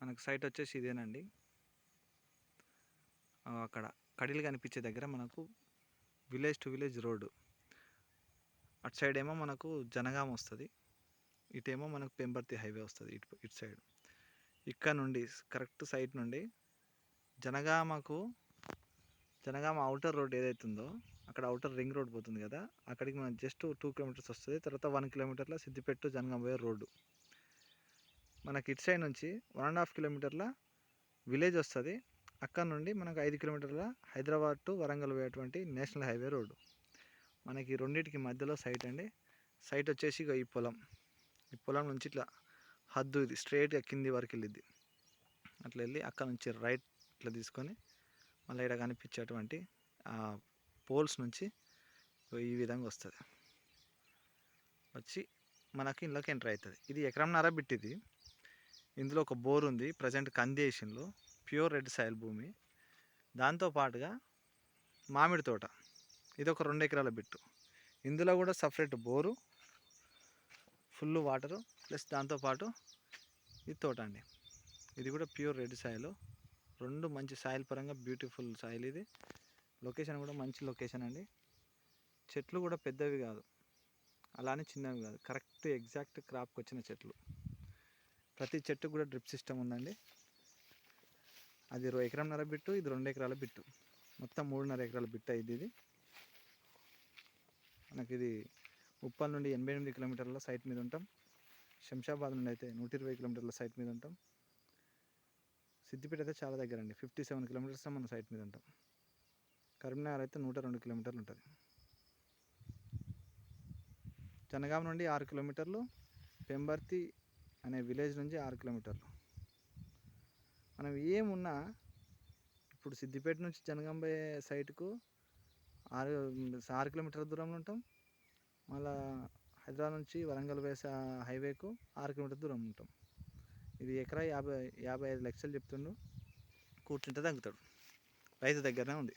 మనకు సైట్ వచ్చేసి ఇదేనండి. అక్కడ కడిలు కనిపించే దగ్గర మనకు విలేజ్ టు విలేజ్ రోడ్డు. అటు సైడ్ ఏమో మనకు జనగామ వస్తుంది. ఇటేమో మనకు పెంబర్తి హైవే వస్తుంది ఇటు ఇటు సైడ్. ఇక్కడ నుండి కరెక్ట్ సైట్ నుండి జనగామకు జనగామ అవుటర్ రోడ్ ఏదైతే ఉందో అక్కడ అవుటర్ రింగ్ రోడ్ పోతుంది కదా అక్కడికి మనం జస్ట్ టూ కిలోమీటర్స్ వస్తుంది. తర్వాత వన్ కిలోమీటర్ల సిద్దిపేట జనగామ పోయే రోడ్డు. మనకి ఇటు సైడ్ నుంచి వన్ అండ్ హాఫ్ కిలోమీటర్ల విలేజ్ వస్తుంది. అక్కడ నుండి మనకు ఐదు కిలోమీటర్ల హైదరాబాద్ టు వరంగల్ పోయేటువంటి నేషనల్ హైవే రోడ్డు. మనకి రెండింటికి మధ్యలో సైట్ అండి. సైట్ వచ్చేసి ఇక ఈ పొలం. ఈ పొలం నుంచి ఇట్లా హద్దు ఇది స్ట్రైట్గా కింది వరకు వెళ్ళిద్ది. అట్లా వెళ్ళి అక్కడ నుంచి రైట్ ఇట్లా తీసుకొని మళ్ళీ ఇక్కడ కనిపించేటువంటి ఆ పోల్స్ నుంచి ఈ విధంగా వస్తుంది. వచ్చి మనకి ఇంట్లోకి ఎంటర్ అవుతుంది. ఇది ఎకరంన్నర బిట్ ఇందులో ఒక బోర్ ఉంది ప్రజెంట్ కందేషన్లో ప్యూర్ రెడ్ సాయిల్ భూమి. దాంతో పాటుగా మామిడి తోట ఇది ఒక రెండు ఎకరాల బిట్టు. ఇందులో కూడా separate bore full water plus దాంతోపాటు ఇది తోట అండి. ఇది కూడా ప్యూర్ రెడ్ సాయిల్. రెండు మంచి సాయిల్ పరంగా బ్యూటిఫుల్ సాయిల్ ఇది. లొకేషన్ కూడా మంచి లొకేషన్ అండి. చెట్లు కూడా పెద్దవి కాదు. అలానే చిన్నవి కాదు. కరెక్ట్ ఎగ్జాక్ట్ క్రాప్కి వచ్చిన చెట్లు. ప్రతి చెట్టుకు కూడా డ్రిప్ సిస్టమ్ ఉందండి. అది ఎకరంన్నర బిట్టు ఇది రెండు ఎకరాల బిట్టు. మొత్తం మూడున్నర ఎకరాల బిట్ట అయింది ఇది. మనకి ఇది ఉప్పల్ నుండి ఎనభై ఎనిమిది కిలోమీటర్ల సైట్ మీద ఉంటాం. శంషాబాద్ నుండి అయితే నూట ఇరవై కిలోమీటర్ల సైట్ మీద ఉంటాం. సిద్దిపేట అయితే చాలా దగ్గర అండి ఫిఫ్టీ సెవెన్ కిలోమీటర్స్ మన సైట్ మీద ఉంటాం. కరీంనగర్ అయితే నూట రెండు కిలోమీటర్లు ఉంటుంది. జనగాం నుండి ఆరు కిలోమీటర్లు పెంబర్తి అనే విలేజ్ నుంచి ఆరు కిలోమీటర్లు. మనం ఏమున్నా ఇప్పుడు సిద్దిపేట నుంచి జనగాంబే సైట్కు ఆరు ఆరు కిలోమీటర్ల దూరంలో ఉంటాం. మళ్ళా హైదరాబాద్ నుంచి వరంగల్ వేసే హైవేకు ఆరు కిలోమీటర్ల దూరం ఉంటాం. ఇది ఎకరా యాభై యాభై ఐదు లక్షలు చెప్తుండు. కూర్చుంటే తగ్గుతాడు రైతు దగ్గరనే ఉంది.